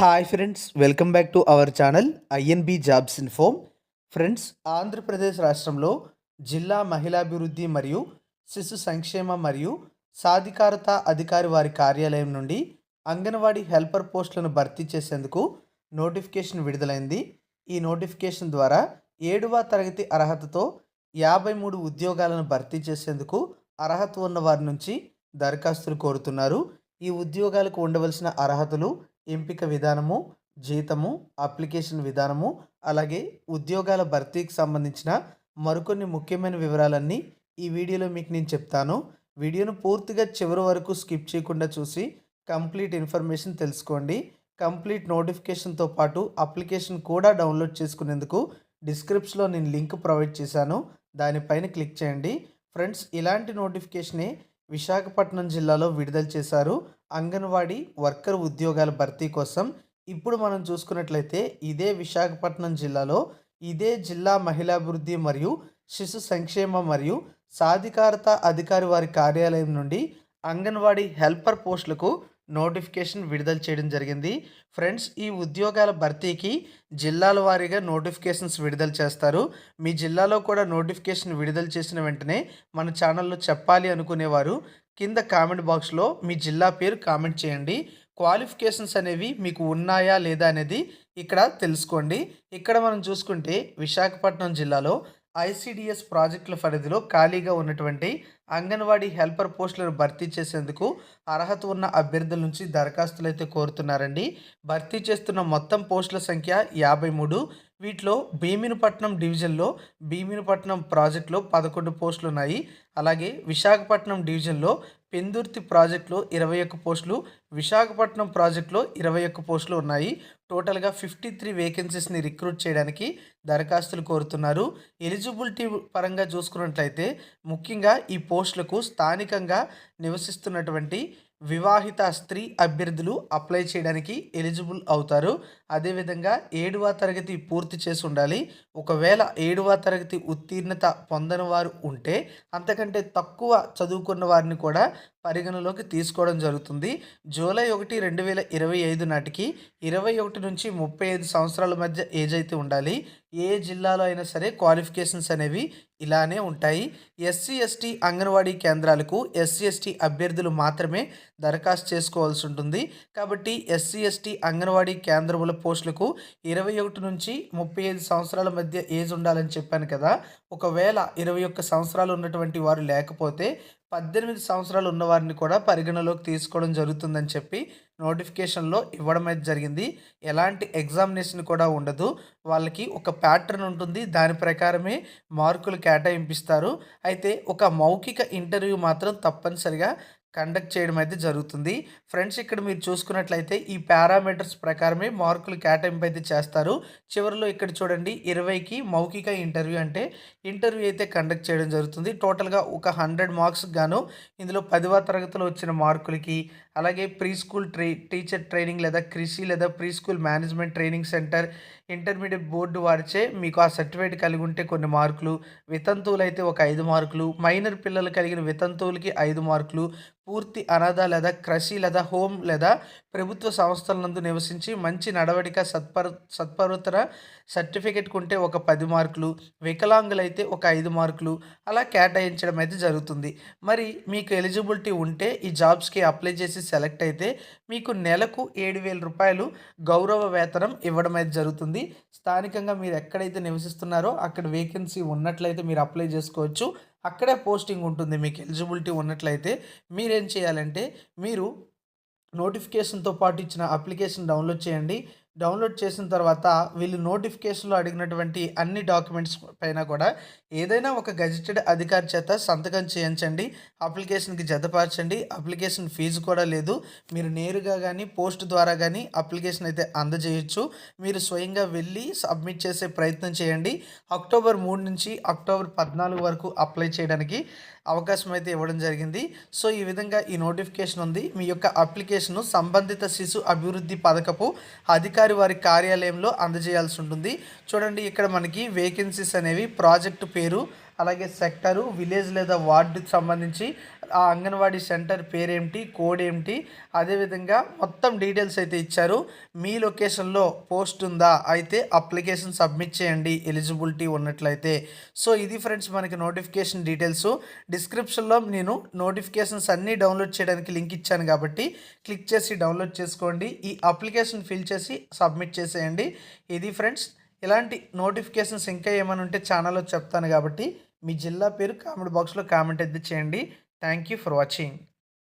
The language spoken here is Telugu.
Hi friends welcome back to our channel I N B jobs info friends Andhra Pradesh రాష్ట్రంలో జిల్లా మహిళాభివృద్ధి మరియు శిశు సంక్షేమ మరియు సాధికారత అధికారి వారి కార్యాలయం నుండి అంగన్వాడీ హెల్పర్ పోస్టులను భర్తీ చేసేందుకు నోటిఫికేషన్ విడుదలైంది. ఈ నోటిఫికేషన్ ద్వారా ఏడవ తరగతి అర్హతతో యాభై మూడు ఉద్యోగాలను భర్తీ చేసేందుకు అర్హత ఉన్న వారి నుంచి దరఖాస్తులు కోరుతున్నారు. ఈ ఉద్యోగాలకు ఉండవలసిన అర్హతలు ఎంపిక విధానము జీతము అప్లికేషన్ విధానము అలాగే ఉద్యోగాల భర్తీకి సంబంధించిన మరికొన్ని ముఖ్యమైన వివరాలన్నీ ఈ వీడియోలో మీకు నేను చెప్తాను. వీడియోను పూర్తిగా చివరి వరకు స్కిప్ చేయకుండా చూసి కంప్లీట్ ఇన్ఫర్మేషన్ తెలుసుకోండి. కంప్లీట్ నోటిఫికేషన్తో పాటు అప్లికేషన్ కూడా డౌన్లోడ్ చేసుకునేందుకు డిస్క్రిప్షన్లో నేను లింక్ ప్రొవైడ్ చేశాను. దానిపైన క్లిక్ చేయండి. ఫ్రెండ్స్ ఇలాంటి నోటిఫికేషనే విశాఖపట్నం జిల్లాలో విడుదల చేశారు అంగన్వాడీ వర్కర్ ఉద్యోగాల భర్తీ కోసం. ఇప్పుడు మనం చూసుకున్నట్లయితే ఇదే విశాఖపట్నం జిల్లాలో ఇదే జిల్లా మహిళాభివృద్ధి మరియు శిశు సంక్షేమ మరియు సాధికారత అధికారి వారి కార్యాలయం నుండి అంగన్వాడీ హెల్పర్ పోస్టులకు నోటిఫికేషన్ విడుదల చేయడం జరిగింది. ఫ్రెండ్స్ ఈ ఉద్యోగాల భర్తీకి జిల్లాల వారీగా నోటిఫికేషన్స్ విడుదల చేస్తారు. మీ జిల్లాలో కూడా నోటిఫికేషన్ విడుదల చేసిన వెంటనే మన ఛానల్లో చెప్పాలి అనుకునేవారు. కింద కామెంట్ బాక్స్లో మీ జిల్లా పేరు కామెంట్ చేయండి. క్వాలిఫికేషన్స్ అనేవి మీకు ఉన్నాయా లేదా అనేది ఇక్కడ తెలుసుకోండి. ఇక్కడ మనం చూసుకుంటే విశాఖపట్నం జిల్లాలో ఐసీడీఎస్ ప్రాజెక్టుల పరిధిలో ఖాళీగా ఉన్నటువంటి అంగన్వాడీ హెల్పర్ పోస్టులను భర్తీ చేసేందుకు అర్హత ఉన్న అభ్యర్థుల నుంచి దరఖాస్తులు అయితే కోరుతున్నారండి. భర్తీ చేస్తున్న మొత్తం పోస్టుల సంఖ్య యాభై మూడు వీటిలో భీమినిపట్నం డివిజన్లో భీమినిపట్నం ప్రాజెక్టులో పదకొండు పోస్టులు ఉన్నాయి అలాగే విశాఖపట్నం డివిజన్లో పెందుర్తి ప్రాజెక్టులో ఇరవై ఒక్క పోస్టులు విశాఖపట్నం ప్రాజెక్టులో ఇరవై ఒక్క పోస్టులు ఉన్నాయి. టోటల్గా ఫిఫ్టీ త్రీ వేకెన్సీస్ని రిక్రూట్ చేయడానికి దరఖాస్తులు కోరుతున్నారు. ఎలిజిబిలిటీ పరంగా చూసుకున్నట్లయితే ముఖ్యంగా ఈ పోస్టులకు స్థానికంగా నివసిస్తున్నటువంటి వివాహిత స్త్రీ అభ్యర్థులు అప్లై చేయడానికి ఎలిజిబుల్ అవుతారు. అదేవిధంగా ఏడవ తరగతి పూర్తి చేసి ఉండాలి. ఒకవేళ ఏడవ తరగతి ఉత్తీర్ణత పొందని వారు ఉంటే అంతకంటే తక్కువ చదువుకున్న వారిని కూడా పరిగణలోకి తీసుకోవడం జరుగుతుంది. జూలై ఒకటి రెండు వేల ఇరవై ఐదు నాటికి ఇరవై ఒకటి నుంచి ముప్పై ఐదు సంవత్సరాల మధ్య ఏజ్ అయితే ఉండాలి. ఏ జిల్లాలో అయినా సరే క్వాలిఫికేషన్స్ అనేవి ఇలానే ఉంటాయి. ఎస్సీ ఎస్టీ అంగన్వాడీ కేంద్రాలకు ఎస్సీ ఎస్టీ అభ్యర్థులు మాత్రమే దరఖాస్తు చేసుకోవాల్సి ఉంటుంది. కాబట్టి ఎస్సీ ఎస్టీ అంగన్వాడీ కేంద్రముల పోస్టులకు ఇరవై ఒకటి నుంచి ముప్పై ఐదు సంవత్సరాల మధ్య ఏజ్ ఉండాలని చెప్పాను కదా. ఒకవేళ ఇరవై ఒక్క సంవత్సరాలు ఉన్నటువంటి వారు లేకపోతే పద్దెనిమిది సంవత్సరాలు ఉన్నవారిని కూడా పరిగణలోకి తీసుకోవడం జరుగుతుందని చెప్పి నోటిఫికేషన్లో ఇవ్వడం అయితే జరిగింది. ఎలాంటి ఎగ్జామినేషన్ కూడా ఉండదు. వాళ్ళకి ఒక ప్యాటర్న్ ఉంటుంది. దాని ప్రకారమే మార్కులు కేటాయింపిస్తారు. అయితే ఒక మౌఖిక ఇంటర్వ్యూ మాత్రం తప్పనిసరిగా కండక్ట్ చేయడం అయితే జరుగుతుంది. ఫ్రెండ్స్ ఇక్కడ మీరు చూసుకున్నట్లయితే ఈ పారామీటర్స్ ప్రకారమే మార్కులు కేటాయింపు అయితే చేస్తారు. చివరిలో ఇక్కడ చూడండి ఇరవైకి మౌఖిక ఇంటర్వ్యూ అంటే ఇంటర్వ్యూ అయితే కండక్ట్ చేయడం జరుగుతుంది. టోటల్గా ఒక హండ్రెడ్ మార్క్స్ గాను ఇందులో పదివ తరగతిలో వచ్చిన మార్కులకి అలాగే pre school try teacher training లేదా కృషి లేదా preschool management training centre intermediate board వారిచే మీకు ఆ సర్టిఫికేట్ కలిగి ఉంటే కొన్ని మార్కులు వితంతువులు అయితే ఒక ఐదు మార్కులు మైనర్ పిల్లలు కలిగిన వితంతువులకి ఐదు మార్కులు పూర్తి అనాథ లేదా కృషి లేదా హోమ్ లేదా ప్రభుత్వ సంస్థల నందు నివసించి మంచి నడవడిక సత్పర సత్పరుతర సర్టిఫికెట్ ఉంటే ఒక పది మార్కులు వికలాంగులైతే ఒక ఐదు మార్కులు అలా కేటాయించడం అయితే జరుగుతుంది. మరి మీకు ఎలిజిబిలిటీ ఉంటే ఈ జాబ్స్కి అప్లై చేసి సెలెక్ట్ అయితే మీకు నెలకు ఏడు వేల రూపాయలు గౌరవ వేతనం ఇవ్వడం అయితే జరుగుతుంది. స్థానికంగా మీరు ఎక్కడైతే నివసిస్తున్నారో అక్కడ వేకెన్సీ ఉన్నట్లయితే మీరు అప్లై చేసుకోవచ్చు. అక్కడే పోస్టింగ్ ఉంటుంది. మీకు ఎలిజిబిలిటీ ఉన్నట్లయితే మీరేం చేయాలంటే మీరు నోటిఫికేషన్తో పాటు ఇచ్చిన అప్లికేషన్ డౌన్లోడ్ చేయండి. డౌన్లోడ్ చేసిన తర్వాత వీళ్ళు నోటిఫికేషన్లో అడిగినటువంటి అన్ని డాక్యుమెంట్స్ పైన కూడా ఏదైనా ఒక గజిటెడ్ అధికారి చేత సంతకం చేయించండి అప్లికేషన్కి జతపరచండి అప్లికేషన్ ఫీజు కూడా లేదు. మీరు నేరుగా కానీ పోస్ట్ ద్వారా కానీ అప్లికేషన్ అయితే అందజేయచ్చు. మీరు స్వయంగా వెళ్ళి సబ్మిట్ చేసే ప్రయత్నం చేయండి. అక్టోబర్ మూడు నుంచి అక్టోబర్ పద్నాలుగు వరకు అప్లై చేయడానికి అవకాశం అయితే ఇవ్వడం జరిగింది. సో ఈ విధంగా ఈ నోటిఫికేషన్ ఉంది. మీ యొక్క అప్లికేషన్ను సంబంధిత శిశు అభివృద్ధి పథకపు అధికారి వారి కార్యాలయంలో అందజేయాల్సి ఉంటుంది. చూడండి ఇక్కడ మనకి వేకెన్సీస్ అనేవి ప్రాజెక్టు పేరు అలాగే సెక్టరు విలేజ్ లేదా వార్డుకి సంబంధించి ఆ అంగన్వాడీ సెంటర్ పేరేమిటి కోడ్ ఏమిటి అదేవిధంగా మొత్తం డీటెయిల్స్ అయితే ఇచ్చారు. మీ లొకేషన్లో పోస్ట్ ఉందా? అయితే అప్లికేషన్ సబ్మిట్ చేయండి ఎలిజిబిలిటీ ఉన్నట్లయితే. సో ఇది ఫ్రెండ్స్ మనకి నోటిఫికేషన్ డీటెయిల్స్. డిస్క్రిప్షన్లో నేను నోటిఫికేషన్స్ అన్నీ డౌన్లోడ్ చేయడానికి లింక్ ఇచ్చాను కాబట్టి క్లిక్ చేసి డౌన్లోడ్ చేసుకోండి. ఈ అప్లికేషన్ ఫిల్ చేసి సబ్మిట్ చేసేయండి. ఇది ఫ్రెండ్స్ ఇలాంటి నోటిఫికేషన్స్ ఇంకా ఏమైనా ఉంటే ఛానల్లో చెప్తాను కాబట్టి మీ జిల్లా పేరు కామెంట్ బాక్స్లో కామెంట్ అయితే చేయండి. Thank you for watching.